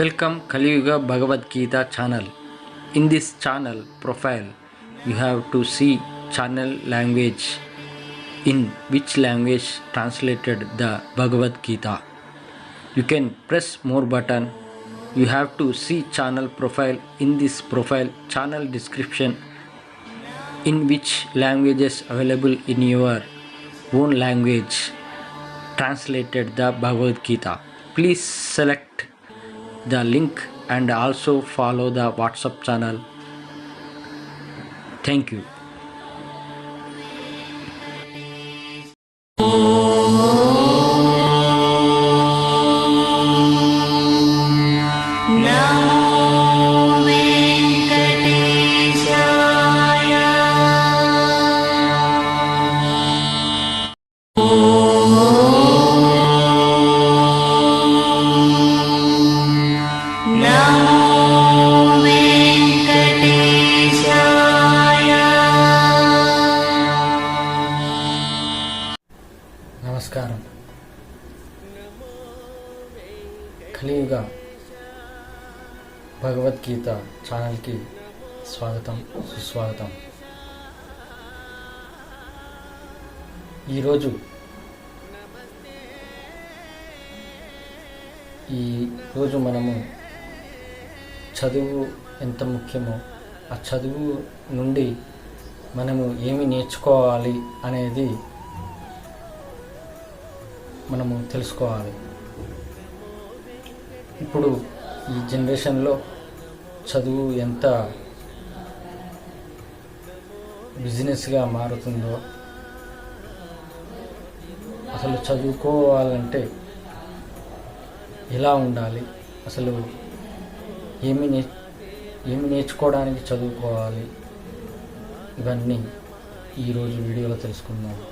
Welcome Kaliyuga Bhagavad Gita channel. In this channel profile, you have to see channel language in which language translated the Bhagavad Gita. You can press more button. You have to see channel profile in this profile channel description in which languages available in your own language translated the Bhagavad Gita. Please select the link and also follow the WhatsApp channel. Thank you. సుస్వాగతం ఈరోజు ఈ రోజు మనము చదువు ఎంత ముఖ్యమో ఆ చదువు నుండి మనము ఏమి నేర్చుకోవాలి అనేది మనము తెలుసుకోవాలి. ఇప్పుడు ఈ జనరేషన్లో చదువు ఎంత బిజినెస్గా మారుతుందో అసలు చదువుకోవాలంటే ఎలా ఉండాలి? అసలు ఏమి నే ఏమి నేర్చుకోవడానికి చదువుకోవాలి? ఇవన్నీ ఈరోజు వీడియోలో తెలుసుకుందాం.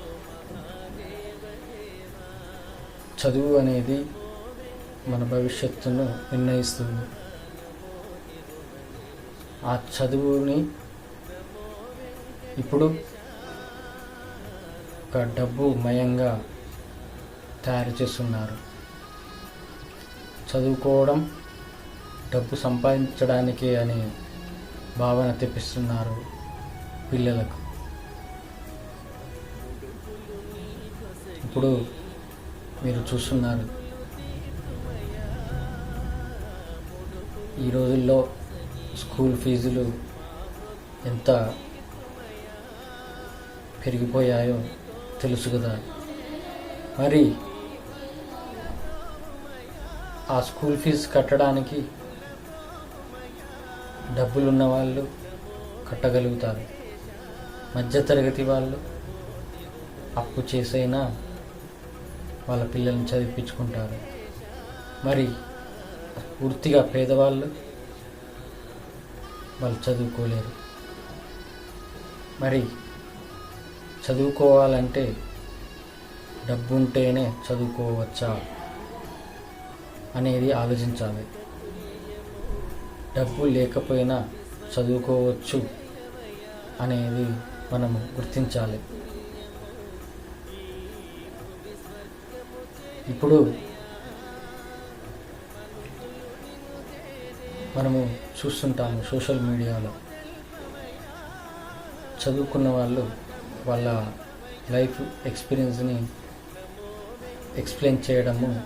చదువు అనేది మన భవిష్యత్తును నిర్ణయిస్తుంది. ఆ చదువుని ఇప్పుడు ఒక డబ్బు మయంగా తయారు చేస్తున్నారు. చదువుకోవడం డబ్బు సంపాదించడానికి అని భావన తెప్పిస్తున్నారు పిల్లలకు. ఇప్పుడు మీరు చూస్తున్నారు. ఈ రోజుల్లో స్కూల్ ఫీజులు ఎంత పెరిగిపోయాయో తెలుసు కదా. మరి ఆ స్కూల్ ఫీజు కట్టడానికి డబ్బులున్న వాళ్ళు కట్టగలుగుతారు. మధ్యతరగతి వాళ్ళు అప్పు చేసైనా వాళ్ళ పిల్లల్ని చదివించుకుంటారు మరి పూర్తిగా పేదవాళ్ళు వాళ్ళు చదువుకోలేరు. మరి చదువుకోవాలంటే డబ్బు ఉంటేనే చదువుకోవచ్చా అనేది ఆలోచించాలి. డబ్బు లేకపోయినా చదువుకోవచ్చు అనేది మనము గుర్తించాలి. ఇప్పుడు మనము చూస్తుంటాము సోషల్ మీడియాలో. చదువుకున్న వాళ్ళు వాళ్ళ లైఫ్ ఎక్స్పీరియన్స్ని ఎక్స్ప్లెయిన్ చేయడము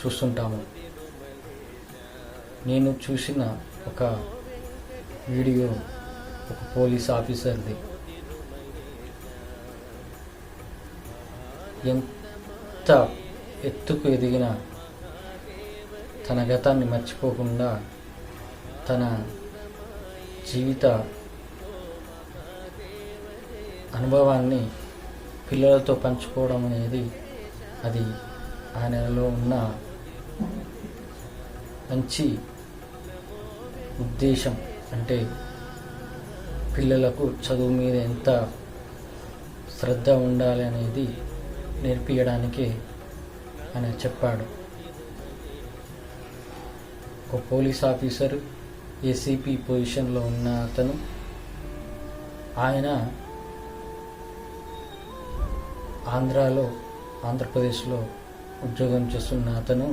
చూస్తుంటాము. నేను చూసిన ఒక వీడియో ఒక పోలీస్ ఆఫీసర్ది. ఎంత ఎత్తుకు ఎదిగిన తన గతాన్ని మర్చిపోకుండా తన జీవిత అనుభవాన్ని పిల్లలతో పంచుకోవడం అనేది అది ఆయనలో ఉన్న మంచి ఉద్దేశం. అంటే పిల్లలకు చదువు మీద ఎంత శ్రద్ధ ఉండాలి అనేది నేర్పించడానికి ఆయన చెప్పాడు. ఒక పోలీస్ ఆఫీసర్ ఏసీపీ పొజిషన్లో ఉన్న అతను ఆయన ఆంధ్రాలో ఆంధ్రప్రదేశ్లో ఉద్యోగం చేస్తున్న అతను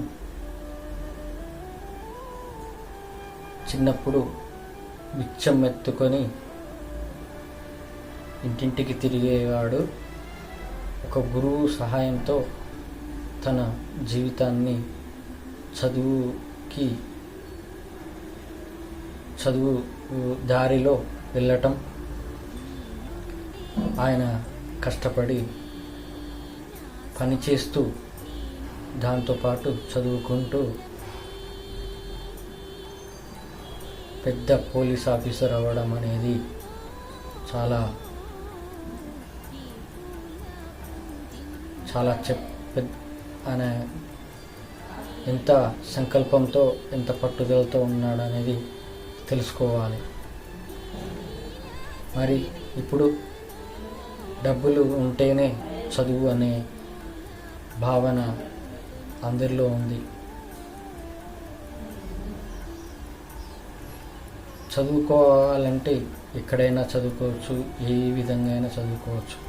చిన్నప్పుడు బిచ్చం ఎత్తుకొని ఇంటింటికి తిరిగేవాడు. ఒక గురువు సహాయంతో తన జీవితాన్ని చదువుకి చదువు దారిలో వెళ్ళటం. ఆయన కష్టపడి పనిచేస్తూ దాంతోపాటు చదువుకుంటూ పెద్ద పోలీస్ ఆఫీసర్ అవ్వడం అనేది చాలా చాలా చెప్ పెద్ద- ఎంత సంకల్పంతో ఎంత పట్టుదలతో ఉన్నాడనేది తెలుసుకోవాలి. మరి ఇప్పుడు డబ్బులు ఉంటేనే చదువు అనే భావన అందరిలో ఉంది. చదువుకోవాలంటే ఎక్కడైనా చదువుకోవచ్చు ఏ విధంగా అయినా చదువుకోవచ్చు.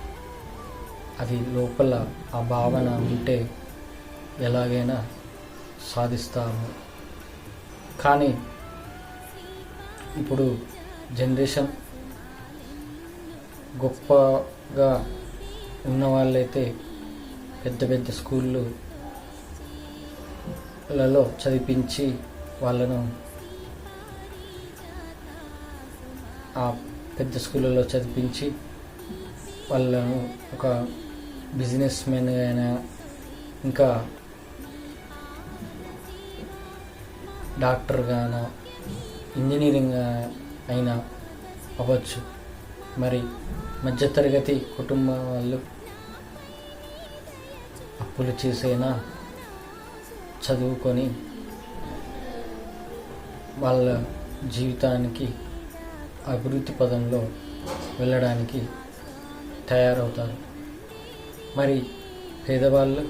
అది లోపల ఆ భావన ఉంటే ఎలాగైనా సాధిస్తాము. కానీ ఇప్పుడు జనరేషన్ గొప్పగా ఉన్న వాళ్ళైతే పెద్ద పెద్ద స్కూళ్ళు లలో చదివించి వాళ్ళను ఆ పెద్ద స్కూళ్ళలో చదివించి వాళ్ళను ఒక బిజినెస్ మెన్ అయినా ఇంకా డాక్టర్ డాక్టర్గానా ఇంజనీరింగ్ అయినా అవ్వచ్చు. మరి మధ్యతరగతి కుటుంబం వాళ్ళు అప్పులు చేసైనా చదువుకొని వాళ్ళ జీవితానికి అభివృద్ధి పదంలో వెళ్ళడానికి తయారవుతారు. మరి పేదవాళ్ళు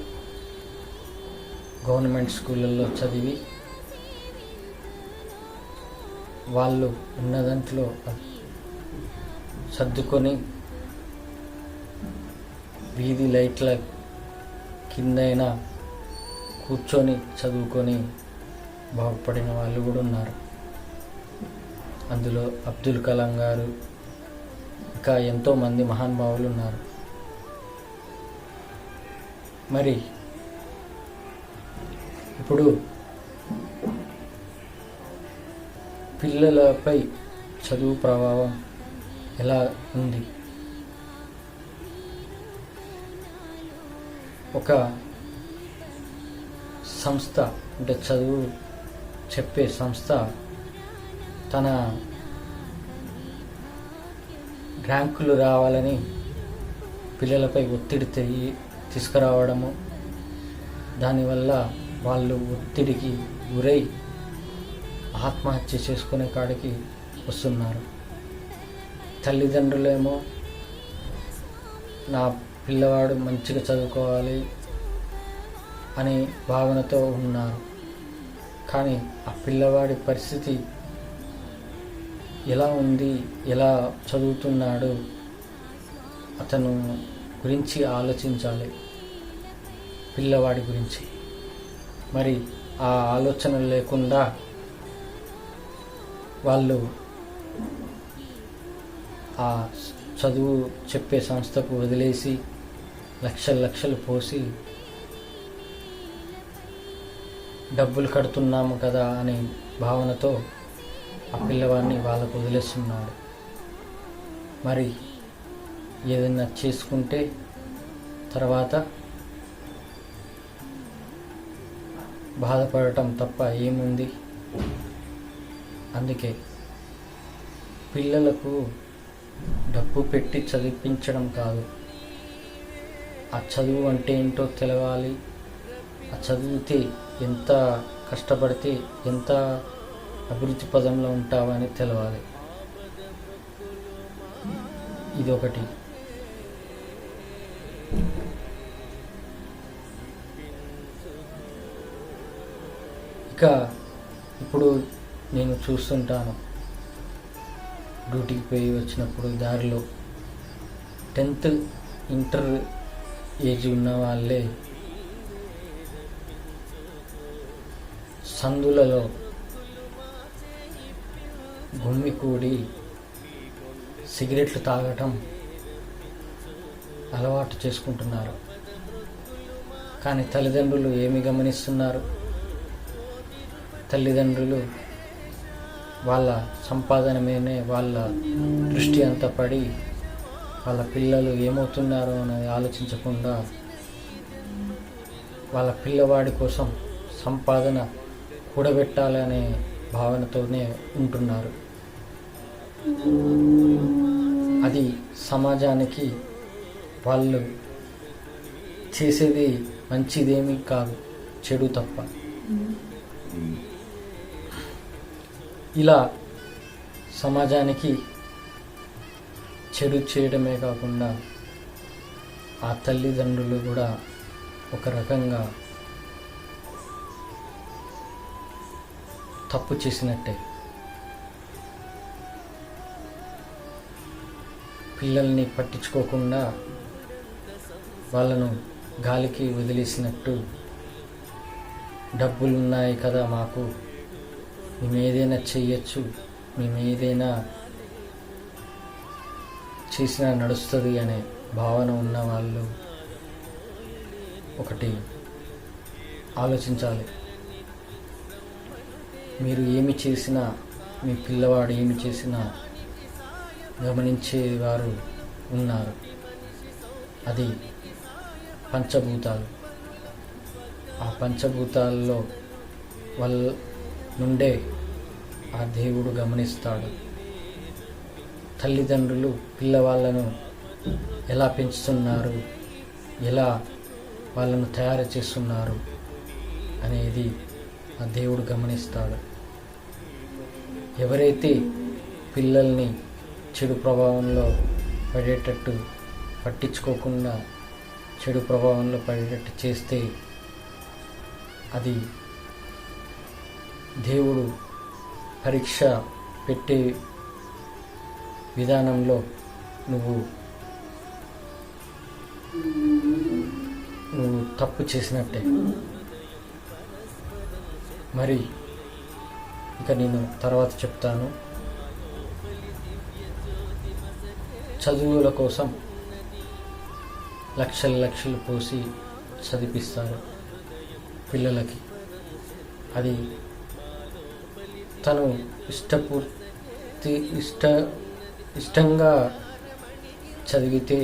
గవర్నమెంట్ స్కూళ్ళల్లో చదివి వాళ్ళు ఉన్న దాంట్లో సర్దుకొని వీధి లైట్ల కిందైనా కూర్చొని చదువుకొని బాగుపడిన వాళ్ళు కూడా ఉన్నారు. అందులో అబ్దుల్ కలాం గారు ఇంకా ఎంతోమంది మహానుభావులు ఉన్నారు. మరి ఇప్పుడు పిల్లలపై చదువు ప్రభావం ఎలా ఉంది? ఒక సంస్థ అంటే చదువు చెప్పే సంస్థ తన ర్యాంకులు రావాలని పిల్లలపై ఒత్తిడి తీసుకురావడము దానివల్ల వాళ్ళు ఒత్తిడికి గురై ఆత్మహత్య చేసుకునే కాడికి వస్తున్నారు. తల్లిదండ్రులేమో నా పిల్లవాడు మంచిగా చదువుకోవాలి అనే భావనతో ఉన్నారు. కానీ ఆ పిల్లవాడి పరిస్థితి ఎలా ఉంది ఎలా చదువుతున్నాడు అతను గురించి ఆలోచించాలి. పిల్లవాడి గురించి. మరి ఆ ఆలోచన లేకుండా వాళ్ళు ఆ చదువు చెప్పే సంస్థకు వదిలేసి లక్షలు లక్షలు పోసి డబ్బులు కడుతున్నాము కదా అనే భావనతో ఆ పిల్లవాడిని వాళ్ళకు వదిలేస్తున్నాడు. మరి ఏదైనా చేసుకుంటే తర్వాత బాధపడటం తప్ప ఏముంది? అందుకే పిల్లలకు డబ్బు పెట్టి చదివించడం కాదు. ఆ చదువు అంటే ఏంటో తెలవాలి. ఆ చదివితే ఎంత కష్టపడితే ఎంత అభివృద్ధి పదంలో ఉంటావని తెలవాలి. ఇది ఒకటి ఇక ఇప్పుడు నేను చూస్తుంటాను. డ్యూటీకి పోయి వచ్చినప్పుడు దారిలో టెన్త్ ఇంటర్ ఏజ్ ఉన్న వాళ్ళే సందులలో గుమ్మికూడి సిగరెట్లు తాగటం అలవాటు చేసుకుంటున్నారు. కానీ తల్లిదండ్రులు ఏమి గమనిస్తున్నారు? తల్లిదండ్రులు వాళ్ళ సంపాదన మీదనే వాళ్ళ దృష్టి అంతా పడి వాళ్ళ పిల్లలు ఏమవుతున్నారో అనేది ఆలోచించకుండా వాళ్ళ పిల్లవాడి కోసం సంపాదన కూడబెట్టాలనే భావనతోనే ఉంటున్నారు. అది సమాజానికి వాళ్ళు చేసేది మంచిదేమీ కాదు చెడు తప్ప. ఇలా సమాజానికి చెడు చేయడమే కాకుండా ఆ తల్లిదండ్రులు కూడా ఒక రకంగా తప్పు చేసినట్టే. పిల్లల్ని పట్టించుకోకుండా వాళ్ళను గాలికి వదిలేసినట్టు డబ్బులు ఉన్నాయి కదా మాకు. మేము ఏదైనా చెయ్యొచ్చు మేము ఏదైనా చేసినా నడుస్తుంది అనే భావన ఉన్న వాళ్ళు ఒకటి ఆలోచించాలి. మీరు ఏమి చేసినా మీ పిల్లవాడు ఏమి చేసినా గమనించేవారు ఉన్నారు. అది పంచభూతాలు. ఆ పంచభూతాల్లో వల్ నుండే ఆ దేవుడు గమనిస్తాడు. తల్లిదండ్రులు పిల్లవాళ్ళను ఎలా పెంచుతున్నారు ఎలా వాళ్ళను తయారు చేస్తున్నారు అనేది ఆ దేవుడు గమనిస్తాడు. ఎవరైతే పిల్లల్ని చెడు ప్రభావంలో పడేటట్టు పట్టించుకోకుండా చెడు ప్రభావంలో పడేటట్టు చేస్తే అది దేవుడు పరీక్ష పెట్టే విధానంలో నువ్వు నువ్వు తప్పు చేసినట్టే. మరి ఇక నేను తర్వాత చెప్తాను. చదువుల కోసం లక్షల లక్షలు పోసి చదివిస్తారు పిల్లలకి. అది తను ఇష్టపూర్తి ఇష్ట ఇష్టంగా చదివితే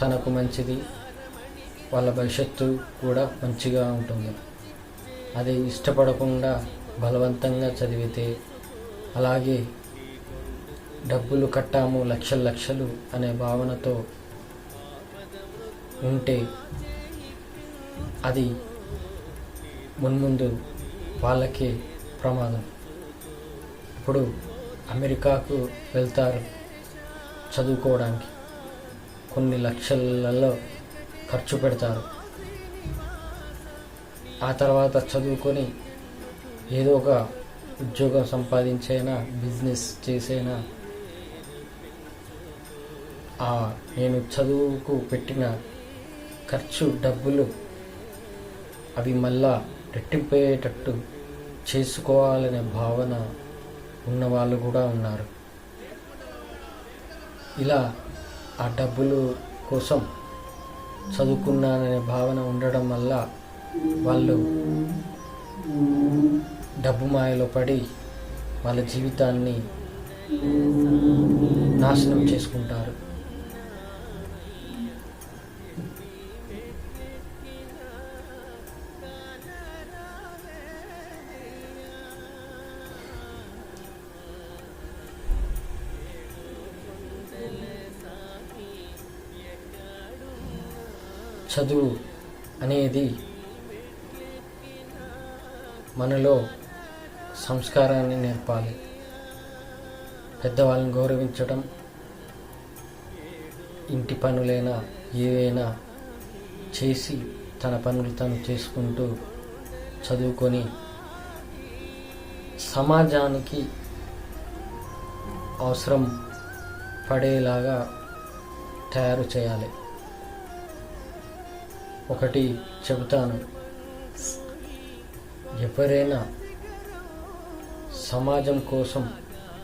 తనకు మంచిది వాళ్ళ భవిష్యత్తు కూడా మంచిగా ఉంటుంది. అది ఇష్టపడకుండా బలవంతంగా చదివితే అలాగే డబ్బులు కట్టాము లక్షలు లక్షలు అనే భావనతో ఉంటే అది మున్ముందు వాళ్ళకే ప్రమాదం. ఇప్పుడు అమెరికాకు వెళ్తారు చదువుకోవడానికి. కొన్ని లక్షలలో ఖర్చు పెడతారు. ఆ తర్వాత చదువుకొని ఏదో ఒక ఉద్యోగం సంపాదించైనా బిజినెస్ చేసైనా? ఆ నేను చదువుకు పెట్టిన ఖర్చు డబ్బులు అవి మళ్ళా రెట్టింపేటట్టు చేసుకోవాలనే భావన ఉన్న వాళ్ళు కూడా ఉన్నారు. ఇలా ఆ డబ్బులు కోసం చదువుకున్నాననే భావన ఉండడం వల్ల వాళ్ళు డబ్బు మాయలో పడి వాళ్ళ జీవితాన్ని నాశనం చేసుకుంటారు. చదువు అనేది మనలో సంస్కారాన్ని నేర్పాలి. పెద్దవాళ్ళని గౌరవించడం ఇంటి పనులైనా ఏవైనా చేసి తన పనులు తను చేసుకుంటూ చదువుకొని సమాజానికి అవసరం పడేలాగా తయారు చేయాలి. ఒకటి చెబుతాను. ఎవరైనా సమాజం కోసం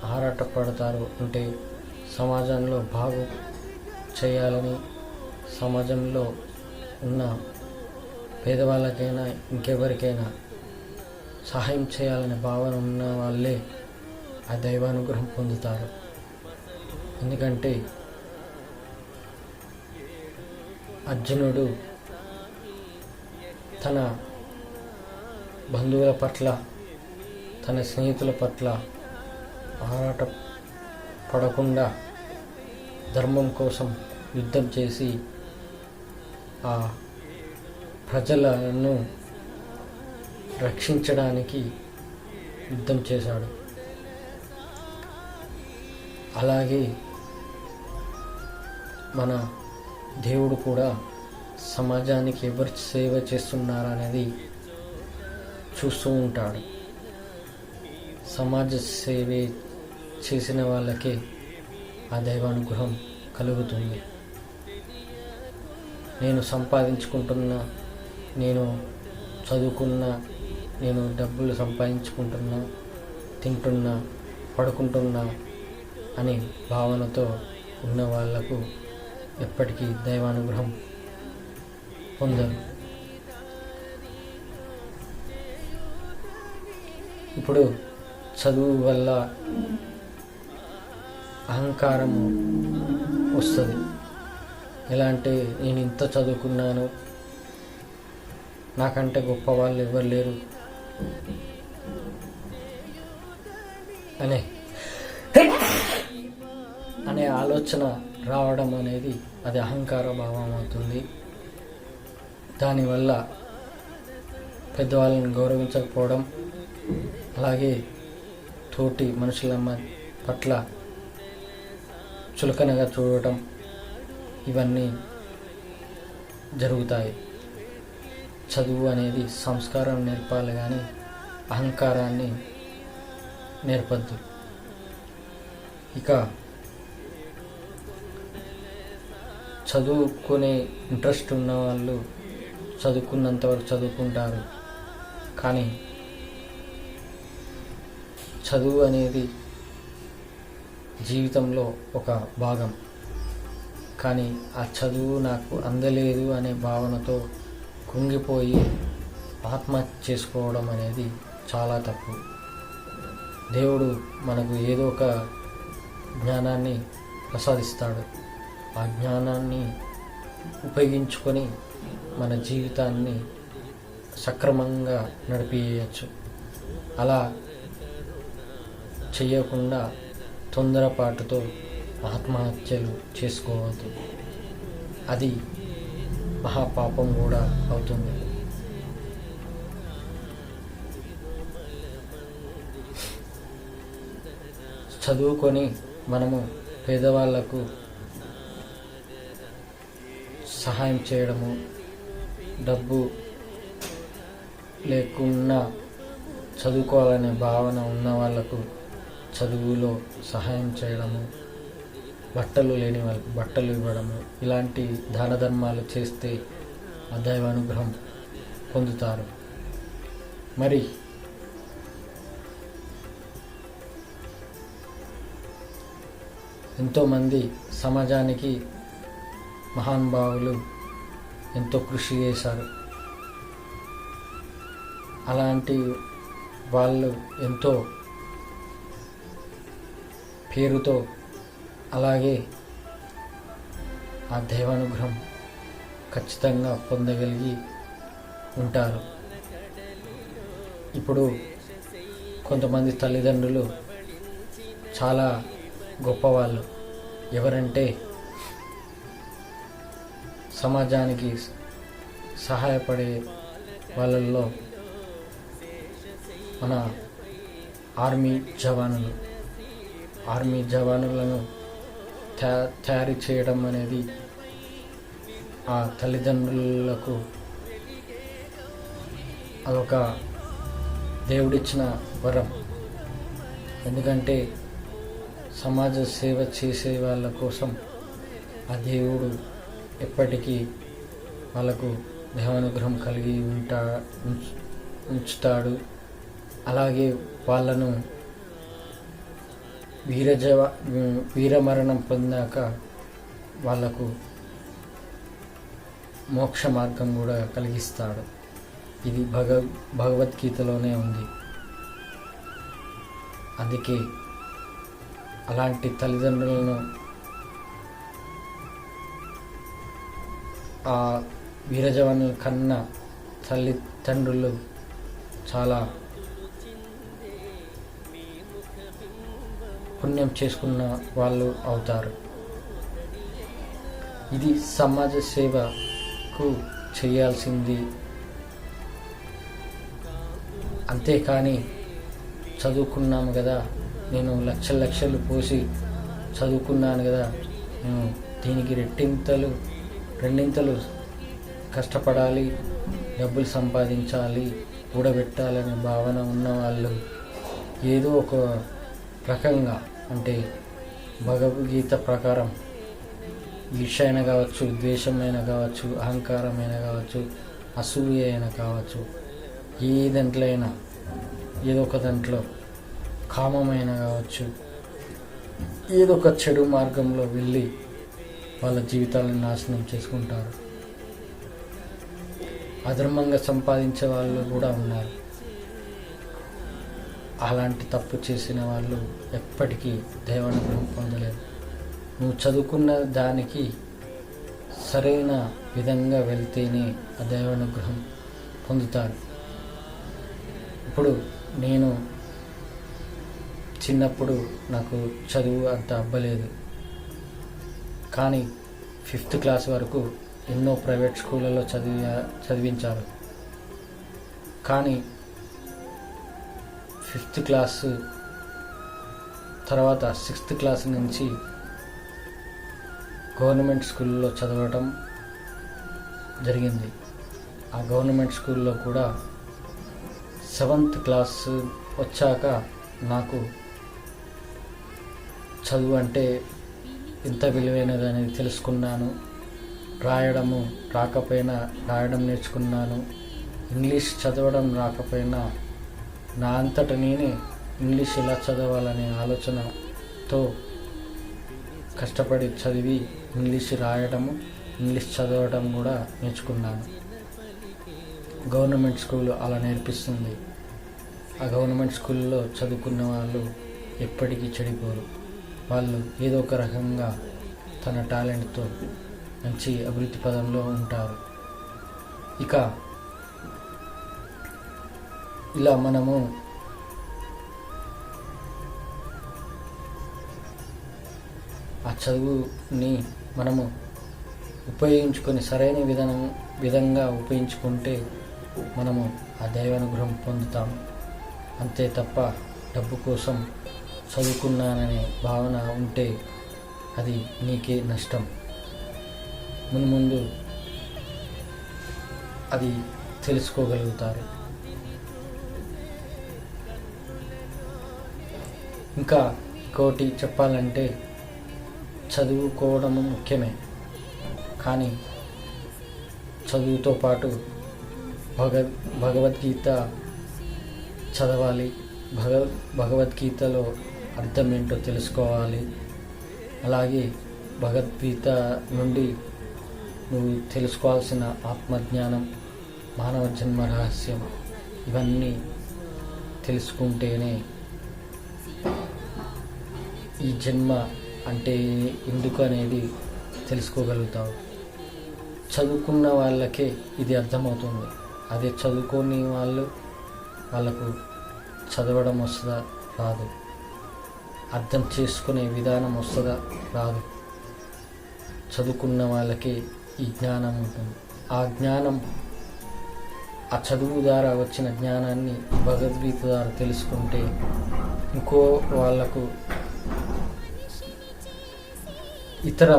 ఆరాటపడతారు అంటే సమాజంలో బాగు చేయాలని సమాజంలో ఉన్న పేదవాళ్ళకైనా ఇంకెవరికైనా సహాయం చేయాలనే భావన ఉన్న వాళ్ళే ఆ దైవానుగ్రహం పొందుతారు. ఎందుకంటే అర్జునుడు తన బంధువుల పట్ల తన స్నేహితుల పట్ల ఆరాట పడకుండా ధర్మం కోసం యుద్ధం చేసి ఆ ప్రజలను రక్షించడానికి యుద్ధం చేశాడు. అలాగే మన దేవుడు కూడా సమాజానికి ఎవరు సేవ చేస్తున్నారా అనేది చూస్తూ ఉంటాడు. సమాజ సేవ చేసిన వాళ్ళకే ఆ దైవానుగ్రహం కలుగుతుంది. నేను సంపాదించుకుంటున్నా నేను చదువుకున్న నేను డబ్బులు సంపాదించుకుంటున్నా తింటున్నా పడుకుంటున్నా అనే భావనతో ఉన్న వాళ్ళకు ఎప్పటికీ దైవానుగ్రహం పొందారు. ఇప్పుడు చదువు వల్ల అహంకారం వస్తుంది. ఎలా అంటే నేను ఇంత చదువుకున్నాను నాకంటే గొప్ప వాళ్ళు ఎవరు లేరు అనే అనే ఆలోచన రావడం అనేది అది అహంకార భావం అవుతుంది. దానివల్ల పెద్దవాళ్ళని గౌరవించకపోవడం అలాగే తోటి మనుషుల పట్ల చులకనగా చూడటం ఇవన్నీ జరుగుతాయి. చదువు అనేది సంస్కారం నేర్పాలి కానీ అహంకారాన్ని నేర్పద్దు. ఇక చదువుకునే ఇంట్రెస్ట్ ఉన్న వాళ్ళు చదువుకున్నంతవరకు చదువుకుంటారు. కానీ చదువు అనేది జీవితంలో ఒక భాగం. కానీ ఆ చదువు నాకు అందలేదు అనే భావనతో కుంగిపోయి ఆత్మహత్య చేసుకోవడం అనేది చాలా తప్పు. దేవుడు మనకు ఏదో ఒక జ్ఞానాన్ని ప్రసాదిస్తాడు. ఆ జ్ఞానాన్ని ఉపయోగించుకొని మన జీవితాన్ని సక్రమంగా నడిపేయచ్చు. అలా చేయకుండా తొందరపాటుతో ఆత్మహత్యలు చేసుకోవద్దు. అది మహాపాపం కూడా అవుతుంది. చదువుకొని మనము పేదవాళ్ళకు సహాయం చేయడము డబ్బు లేకున్నా చదువుకోవాలనే భావన ఉన్న వాళ్ళకు చదువులో సహాయం చేయడము బట్టలు లేని వాళ్ళకు బట్టలు ఇవ్వడము ఇలాంటి దాన ధర్మాలు చేస్తే ఆ దైవానుగ్రహం పొందుతారు. మరి ఎంతోమంది సమాజానికి మహానుభావులు ఎంతో కృషి చేశారు. అలాంటి వాళ్ళు ఎంతో పేరుతో అలాగే ఆ దైవానుగ్రహం ఖచ్చితంగా పొందగలిగి ఉంటారు. ఇప్పుడు కొంతమంది తల్లిదండ్రులు చాలా గొప్పవాళ్ళు. ఎవరంటే సమాజానికి సహాయపడే వాళ్ళల్లో మన ఆర్మీ జవానులు. ఆర్మీ జవానులను తయారు చేయడం అనేది ఆ తల్లిదండ్రులకు అదొక దేవుడిచ్చిన వరం. ఎందుకంటే సమాజ సేవ చేసే వాళ్ళ కోసం ఆ దేవుడు ఎప్పటికీ వాళ్ళకు దేవానుగ్రహం కలిగి ఉంటా ఉంచుతాడు. అలాగే వాళ్ళను వీరజవ వీరమరణం పొందాక వాళ్ళకు మోక్ష మార్గం కూడా కలిగిస్తాడు. ఇది భగ భగవద్గీతలోనే ఉంది. అందుకే అలాంటి తల్లిదండ్రులను ఆ వీరజవానుల కన్నా తల్లిదండ్రులు చాలా పుణ్యం చేసుకున్న వాళ్ళు అవుతారు. ఇది సమాజ సేవకు చేయాల్సింది. అంతేకాని చదువుకున్నాము కదా నేను లక్షల లక్షలు పోసి చదువుకున్నాను కదా నేను దీనికి రెట్టింతలు రెండింతలు కష్టపడాలి డబ్బులు సంపాదించాలి కూడబెట్టాలనే భావన ఉన్నవాళ్ళు ఏదో ఒక రకంగా అంటే భగవద్గీత ప్రకారం ఈర్ష అయినా కావచ్చు ద్వేషమైనా కావచ్చు అహంకారమైనా కావచ్చు అసూయ అయినా కావచ్చు ఏ దాంట్లో అయినా ఏదో ఒక దాంట్లో కామమైనా కావచ్చు ఏదో ఒక చెడు మార్గంలో వెళ్ళి వాళ్ళ జీవితాలను నాశనం చేసుకుంటారు. అధర్మంగా సంపాదించే వాళ్ళు కూడా ఉన్నారు. అలాంటి తప్పు చేసిన వాళ్ళు ఎప్పటికీ దేవానుగ్రహం పొందలేరు. నువ్వు చదువుకున్న దానికి సరైన విధంగా వెళ్తేనే ఆ దేవానుగ్రహం పొందుతారు. ఇప్పుడు నేను చిన్నప్పుడు నాకు చదువు అంత అబ్బలేదు. కానీ ఫిఫ్త్ క్లాస్ వరకు ఎన్నో ప్రైవేట్ స్కూళ్ళలో చదివి చదివించారు. కానీ ఫిఫ్త్ క్లాస్ తర్వాత సిక్స్త్ క్లాస్ నుంచి గవర్నమెంట్ స్కూల్లో చదవటం జరిగింది. ఆ గవర్నమెంట్ స్కూల్లో కూడా సెవెంత్ క్లాస్ వచ్చాక నాకు చదువు అంటే ఎంత విలువైనది అనేది తెలుసుకున్నాను. రాయడము రాకపోయినా రాయడం నేర్చుకున్నాను. ఇంగ్లీష్ చదవడం రాకపోయినా నా అంతట నేనే ఇంగ్లీష్ ఎలా చదవాలనే ఆలోచనతో కష్టపడి చదివి ఇంగ్లీష్ రాయడము ఇంగ్లీష్ చదవడం కూడా నేర్చుకున్నాను. గవర్నమెంట్ స్కూల్ అలా నేర్పిస్తుంది. ఆ గవర్నమెంట్ స్కూల్లో చదువుకున్న వాళ్ళు ఎప్పటికీ చెడిపోరు. వాళ్ళు ఏదో ఒక రకంగా తన టాలెంట్తో మంచి అభివృద్ధి పదంలో ఉంటారు. ఇక ఇలా మనము ఆ చదువుని మనము ఉపయోగించుకొని సరైన విధానం విధంగా ఉపయోగించుకుంటే మనము ఆ దైవానుగ్రహం పొందుతాం. అంతే తప్ప డబ్బు కోసం చదువుకున్నాననే భావన ఉంటే అది నీకే నష్టం. ముందు ముందు అది తెలుసుకోగలుగుతారు. ఇంకా ఇంకోటి చెప్పాలంటే చదువుకోవడం ముఖ్యమే. కానీ చదువుతో పాటు భగ భగవద్గీత చదవాలి. భగ భగవద్గీతలో అర్థం ఏంటో తెలుసుకోవాలి. అలాగే భగవద్గీత నుండి నువ్వు తెలుసుకోవాల్సిన ఆత్మజ్ఞానం మానవ జన్మ రహస్యం ఇవన్నీ తెలుసుకుంటేనే ఈ జన్మ అంటే ఎందుకు అనేది తెలుసుకోగలుగుతావు. చదువుకున్న వాళ్ళకే ఇది అర్థమవుతుంది. అదే చదువుకోని వాళ్ళు వాళ్ళకు చదవడం వస్తుందా? రాదు. అర్థం చేసుకునే విధానం వస్తుందా? రాదు. చదువుకున్న వాళ్ళకే ఈ జ్ఞానం ఉంటుంది. ఆ జ్ఞానం ఆ చదువు ద్వారా వచ్చిన జ్ఞానాన్ని భగవద్గీత ద్వారా తెలుసుకుంటే ఇంకో వాళ్ళకు ఇతర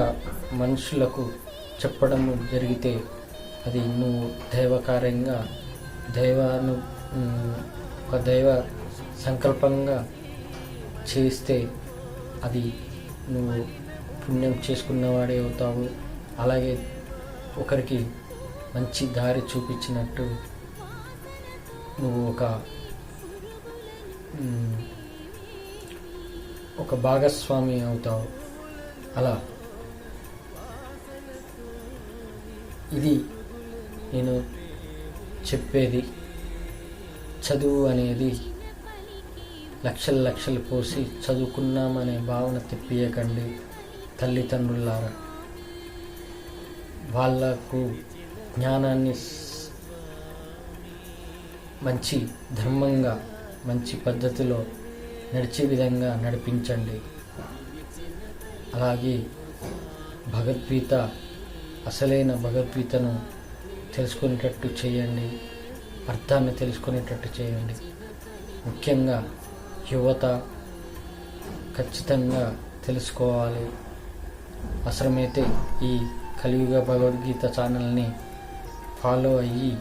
మనుషులకు చెప్పడం జరిగితే అది నువ్వు దైవకార్యంగా దైవాను ఒక దైవ సంకల్పంగా చేస్తే అది నువ్వు పుణ్యం చేసుకున్నవాడే అవుతావు. అలాగే ఒకరికి మంచి దారి చూపించినట్టు నువ్వు ఒక ఒక భాగస్వామి అవుతావు. అలా. ఇది నేను చెప్పేది చదువు అనేది లక్షల లక్షలు పోసి చదువుకున్నామనే భావన తెప్పియకండి తల్లిదండ్రులారా. వాళ్ళకు జ్ఞానాన్ని మంచి ధర్మంగా మంచి పద్ధతిలో నడిచే విధంగా నడిపించండి. అలాగే భగవద్గీత అసలైన భగవద్గీతను తెలుసుకునేటట్టు చేయండి అర్థాన్ని తెలుసుకునేటట్టు చేయండి. ముఖ్యంగా యువత ఖచ్చితంగా తెలుసుకోవాలి. అవసరమైతే ఈ కలియుగ భగవద్గీత ఛానల్ని ఫాలో అయ్యి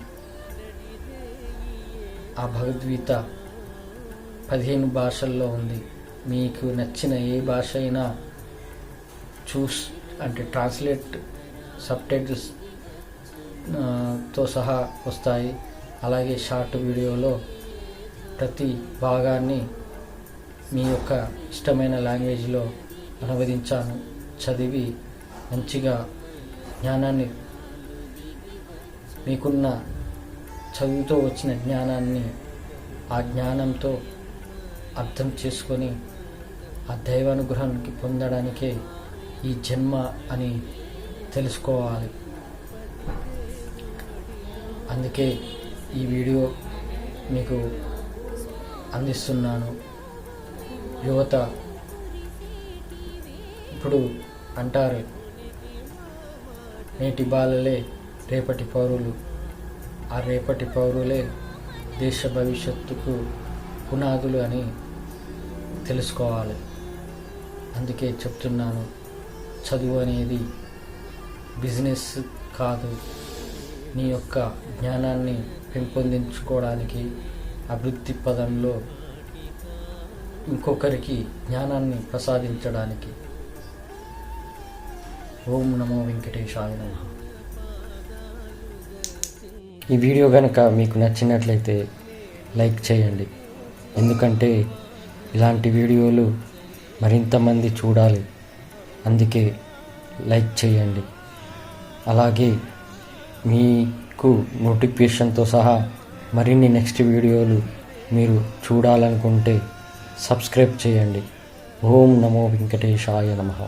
ఆ భగవద్గీత పదిహేను భాషల్లో ఉంది. మీకు నచ్చిన ఏ భాష అయినా చూస్ అంటే ట్రాన్స్లేట్ సబ్ టైటిల్స్తో సహా వస్తాయి. అలాగే షార్ట్ వీడియోలో ప్రతి భాగాన్ని మీ యొక్క ఇష్టమైన లాంగ్వేజ్లో అనువదించాను. చదివి మంచిగా జ్ఞానాన్ని మీకున్న చదువుతో వచ్చిన జ్ఞానాన్ని ఆ జ్ఞానంతో అర్థం చేసుకొని ఆ దైవానుగ్రహానికి పొందడానికే ఈ జన్మ అని తెలుసుకోవాలి. అందుకే ఈ వీడియో మీకు అందిస్తున్నాను. యువత ఇప్పుడు అంటారు నేటి బాలలే రేపటి పౌరులు. ఆ రేపటి పౌరులే దేశ భవిష్యత్తుకు పునాదులు అని తెలుసుకోవాలి. అందుకే చెప్తున్నాను చదువు అనేది బిజినెస్ కాదు. నీ యొక్క జ్ఞానాన్ని పెంపొందించుకోవడానికి అభివృద్ధి పదంలో ఇంకొకరికి జ్ఞానాన్ని ప్రసాదించడానికి. ఓం నమో వెంకటేశాయ నమ. ఈ వీడియో కనుక మీకు నచ్చినట్లయితే లైక్ చేయండి. ఎందుకంటే ఇలాంటి వీడియోలు మరింతమంది చూడాలి. అందుకే లైక్ చేయండి. అలాగే మీకు నోటిఫికేషన్తో సహా మరిన్ని నెక్స్ట్ వీడియోలు మీరు చూడాలనుకుంటే సబ్స్క్రైబ్ చేయండి. ఓం నమో వెంకటేశాయ నమః.